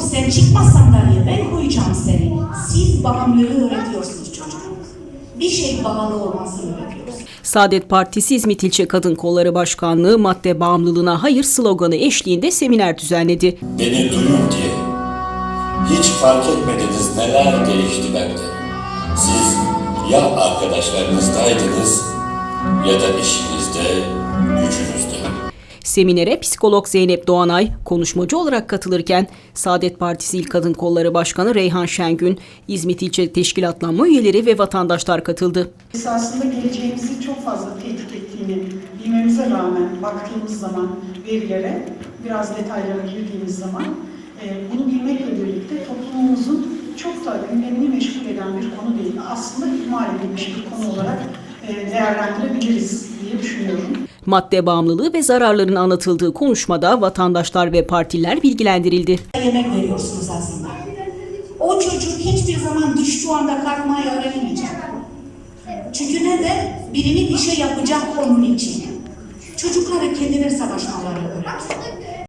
sen çıkma sandalyeye ben koyacağım seni. Siz bağımlılığı öğretiyorsunuz çocuğa. Bir şey bağlı olmasını öğretiyorsunuz. Saadet Partisi İzmit İlçe Kadın Kolları Başkanlığı madde bağımlılığına hayır sloganı eşliğinde seminer düzenledi. Beni duyun ki hiç fark etmediniz neler değişti bende. Siz ya arkadaşlarınızdaydınız ya da işinizde. Seminere psikolog Zeynep Doğanay konuşmacı olarak katılırken Saadet Partisi İl Kadın Kolları Başkanı Reyhan Şengün, İzmit İlçe Teşkilatlanma üyeleri ve vatandaşlar katıldı. esasında geleceğimizi çok fazla tehdit ettiğini bilmemize rağmen baktığımız zaman verilere, biraz detaylara girdiğimiz zaman e, bunu bilmekle birlikte toplumumuzun çok da gündemini meşgul eden bir konu değil. Aslında ihmal edilmiş bir konu olarak e, değerlendirebiliriz diye düşünüyorum. Madde bağımlılığı ve zararlarının anlatıldığı konuşmada vatandaşlar ve partiler bilgilendirildi. Yemek veriyorsunuz aslında. O çocuk hiçbir zaman düştüğü anda kalkmayı öğrenemeyecek. Çünkü neden? Birini bir şey yapacak onun için. Çocuklara kendine savaşmaları öğret.